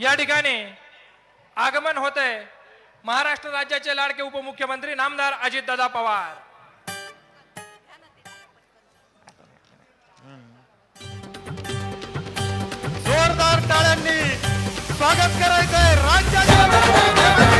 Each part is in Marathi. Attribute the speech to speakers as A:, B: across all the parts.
A: या ठिकाणी आगमन होत आहे महाराष्ट्र राज्याचे लाडके उपमुख्यमंत्री नामदार अजितदादा पवार.
B: जोरदार टाळ्यांनी स्वागत करायचंय राज्याच्या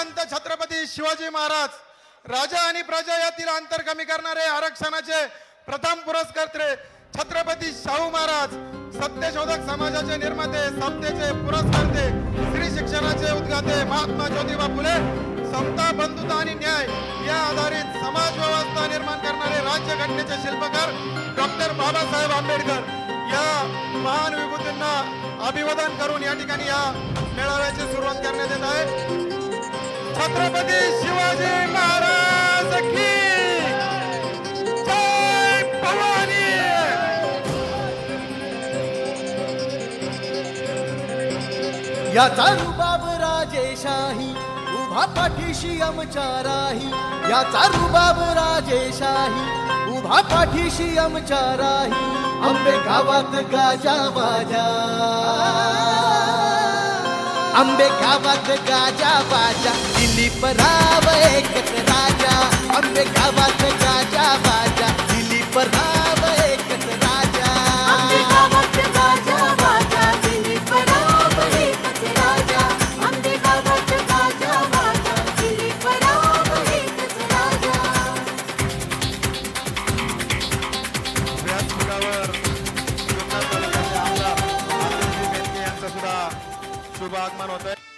B: श्रीमंत छत्रपती शिवाजी महाराज राजा आणि प्रजा यातील अंतर कमी करणारे आरक्षणाचे प्रथम पुरस्कर्ते छत्रपती शाहू महाराज सत्यशोधक समाजाचे निर्माते समतेचे पुरस्कर्ते स्त्री शिक्षणाचे उद्गाते महात्मा ज्योतिबा फुले समता बंधुता आणि न्याय या आधारित समाज व्यवस्था निर्माण करणारे राज्यघटनेचे शिल्पकार डॉक्टर बाबासाहेब आंबेडकर. या महान विभूतींना अभिवादन करून या ठिकाणी या मेळाव्याची सुरुवात करण्यात येत आहे. छत्रपती शिवाजी महाराज की जय भवानी.
C: याचा रुबाब राजेशाही उभा पाठीशी आमच्या राही. याचा रुबाब राजेशाही उभा पाठीशी आमच्या राही. आंबे गावात गाजा बाजा आंबे गावात गाजा बाजा दिलीप राव एक पूर्व आगमन होत